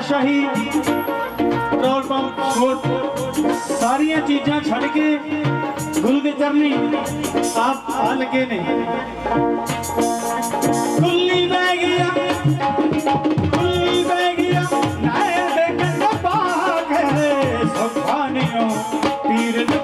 ਤਾਨਾਸ਼ਾਹੀ petrol pump ਛੋਟ ਸਾਰੀਆਂ ਚੀਜ਼ਾਂ ਛੱਡ ਕੇ ਗੁਰੂ ਦੇ ਚਰਨੀ ਆਪ ਆ ਲਗੇ ਨੇ। ਕੁੱਲੀ ਬਹਿ ਗਿਆ ਕੁੱਲੀ ਬਹਿ ਗਿਆ ਨਾਇਰ ਦੇ ਕੰਨ ਪਾਖ ਹੈ ਸੁਖਾਨਿਓ ਪੀਰ ਦੇ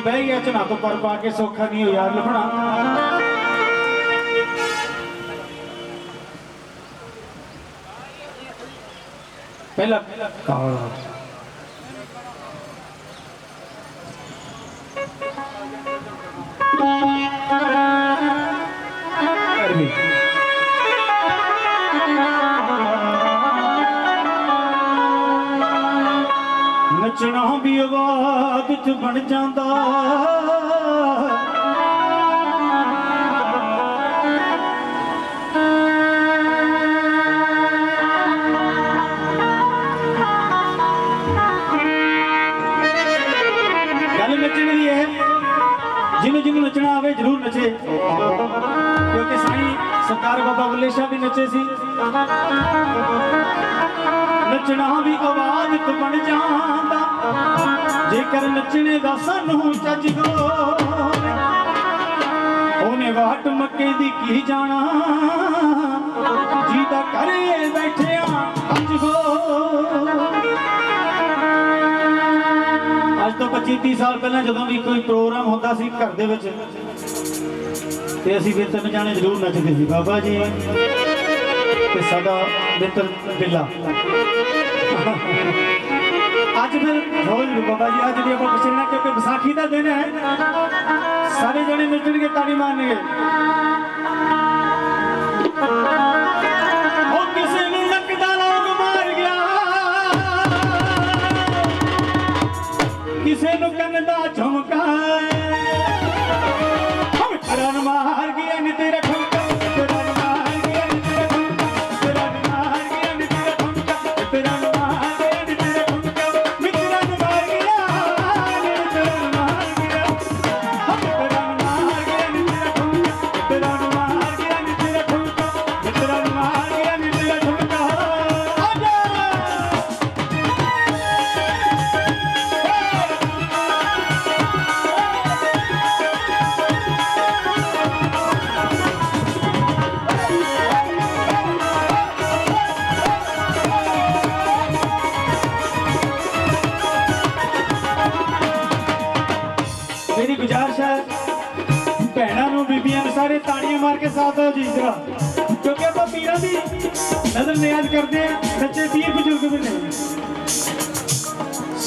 ਬਹਿ ਗਿਆ ਚਨਾ ਤੋਂ ਪਰ ਪਾ ਕੇ ਸੌਖਾ ਨਹੀਂ ਹੋ ਯਾਰ ਲੁਗਣਾ ਪਹਿਲਾ ਕਾਲਾ। ਨੱਚਣਾ ਵੀ ਆਵਾਜ਼ ਚ ਬਣ ਜਾਂਦਾ। ਗੱਲ ਨੱਚਣ ਦੀ ਹੈ। ਜਿਹਨੂੰ ਜਿਹਨੂੰ ਨੱਚਣਾ ਆਵੇ ਜ਼ਰੂਰ ਨੱਚੇ। ਕਿਉਂਕਿ ਸਾਈਂ ਸਰਦਾਰ ਬਾਬਾ ਬੁੱਲੇ ਸ਼ਾਹ ਵੀ ਨੱਚੇ ਸੀ। ਨੱਚਣਾ ਵੀ ਆਵਾਜ਼ ਤੋਂ ਬਣ ਜਾਂਦਾ। ਜੇਕਰ ਨੱਚਣੇ ਦਾ ਸਾਨੂੰ ਚੱਜ ਹੋਵੇ ਉਹਨੇ ਵਾਟ ਮੱਕੇ ਦੀ ਕੀ ਜਾਣਾ। ਜਿਹਦਾ ਘਰੇ ਬੈਠਿਆ ਅੱਜ ਹੋ ਅੱਜ ਤੋਂ 25 30 ਸਾਲ ਪਹਿਲਾਂ ਜਦੋਂ ਵੀ ਕੋਈ ਪ੍ਰੋਗਰਾਮ ਹੁੰਦਾ ਸੀ ਘਰ ਦੇ ਵਿੱਚ, ਤੇ ਅਸੀਂ ਵੀ ਤਿੰਨ ਜਾਣੇ ਜ਼ਰੂਰ ਨੱਚਦੇ ਸੀ। ਬਾਬਾ ਜੀ, ਤੇ ਸਾਡਾ ਮਿੱਤਰ ਬਿੱਲਾ। ਅੱਜ ਫਿਰ ਹੋਲ ਬਾਬਾ ਜੀ, ਅੱਜ ਵੀ ਆਪਾਂ ਪੁੱਛਣਾ ਕਿਉਂਕਿ ਵਿਸਾਖੀ ਦਾ ਦਿਨ ਹੈ। ਸਾਰੇ ਜਣੇ ਮਿਲ ਨੱਚਣਗੇ ਤਾੜੀ ਮਾਰਨਗੇ।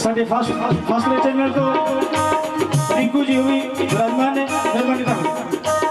ਸਾਡੇ ਫਸਟ ਫਸਲੇ ਚੈਨਲ ਤੋਂ ਰਿੰਕੂ ਜੀ ਹੋਈ ਬ੍ਰਹਮਾ ਨੇ ਮਿਹਰਬਾਨੀ ਤੁਹਾਨੂੰ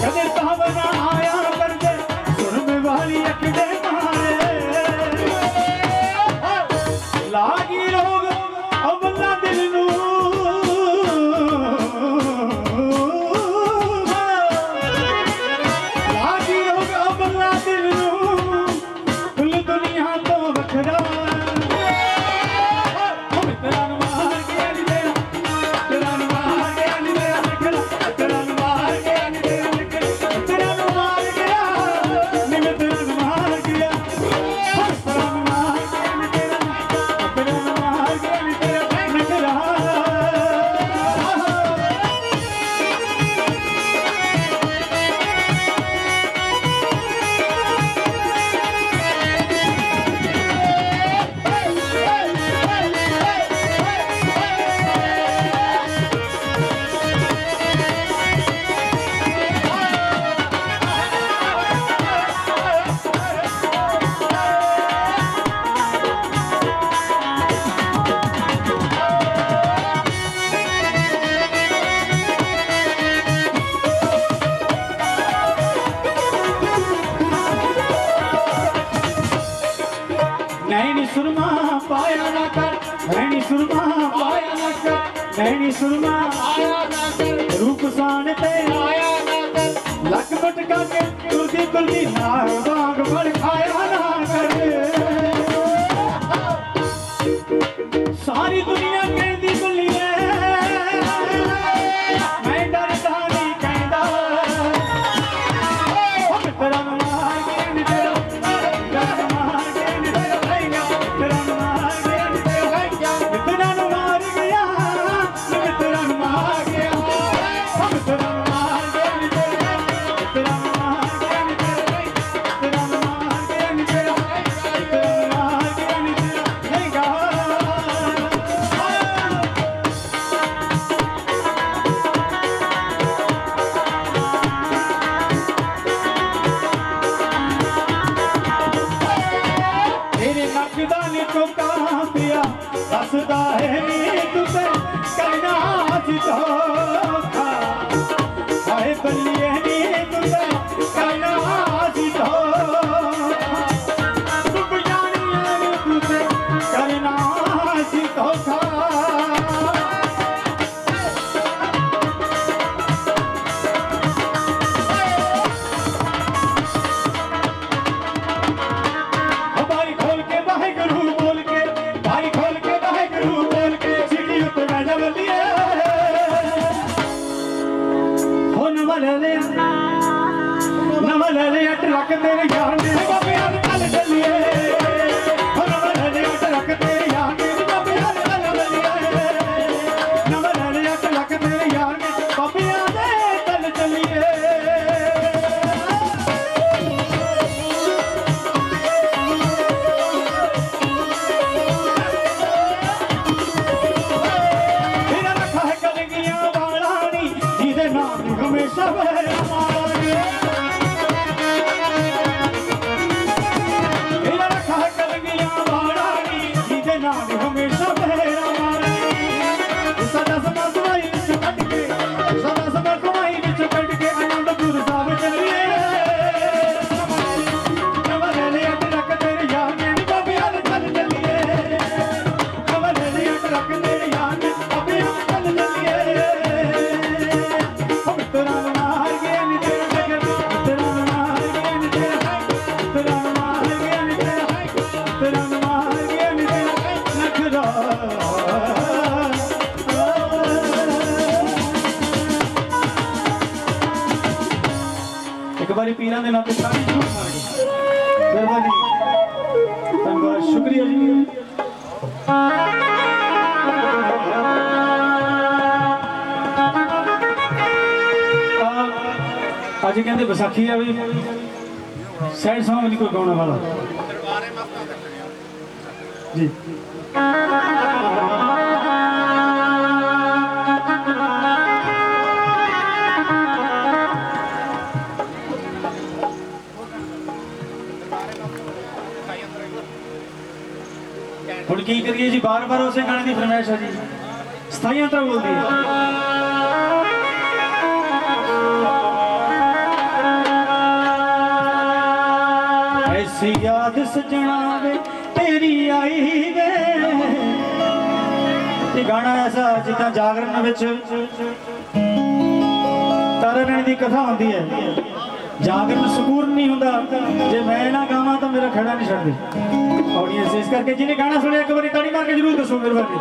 小姐你们好官方啊 ਸੈਣੀ ਸੁਰਮਾ ਆਇਆ ਰੂਪ ਸਾਨ ਤੇ ਆਇਆ ਨਾ ਕਰ ਲੱਕ ਪਟਕਾ ਕੇ ਤੁਰਦੀ ਕੁਲਦੀ ਨਾਰ ਵਾਂਗ ਫੜ ਖਾਇਆ ਨਾ ਕਰ ਚੁਕਾ ਪਿਆ ਦੱਸਦਾ ਹੈ ਨੀ ਤੂੰ ਤੇ ਕਰਨਾ ਜਿਤਾ Yeah. ਇੱਕ ਵਾਰੀ ਪੀਰਾਂ ਦੇ ਨਾਂ ਤੇ ਸਾਰੇ ਜੁੜ ਜਾਣਗੇ ਮਿਹਰਬਾਨੀ। ਧੰਨਵਾਦ, ਸ਼ੁਕਰੀਆ ਜੀ। ਅੱਜ ਕਹਿੰਦੇ ਵਿਸਾਖੀ ਆ ਵੀ ਸੈਡ ਸੌਂਗ ਨਹੀਂ ਕੋਈ ਗਾਉਣ ਵਾਲਾ। ਹੁਣ ਕੀ ਕਰੀਏ ਜੀ? ਬਾਰ-ਬਾਰ ਉਸੇ ਗਾਣੇ ਦੀ ਫਰਮਾਇਸ਼ ਆ ਜੀ। ਸਥਾਈਆਂ ਅੰਤਰ ਬੋਲਦੀ ਹੈ ਐਸੀ ਯਾਦ ਸਜਣਾ ਵੇ ਤੇਰੀ ਆਈ ਵੇ। ਇਹ ਗਾਣਾ ਐਸਾ ਜਿੱਦਾਂ ਜਾਗਰਣ ਵਿੱਚ ਤਾਰਨ ਦੀ ਕਥਾ ਹੁੰਦੀ ਹੈ। ਜਾਗਰਣ ਸਕੂਨ ਨਹੀਂ ਹੁੰਦਾ। ਜੇ ਮੈਂ ਨਾ ਗਾਵਾਂ ਤਾਂ ਮੇਰਾ ਖੜਾ ਨਹੀਂ ਛੱਡਦੀ। ਆਡੀਅנס ਇਸ ਕਰਕੇ ਜਿਹਨੇ ਗਾਣਾ ਸੁਣਿਆ ਇੱਕ ਵਾਰੀ ਤਾੜੀ ਮਾਰ ਕੇ ਜ਼ਰੂਰ ਦੱਸੋ ਮਿਹਰਬਾਨੀ।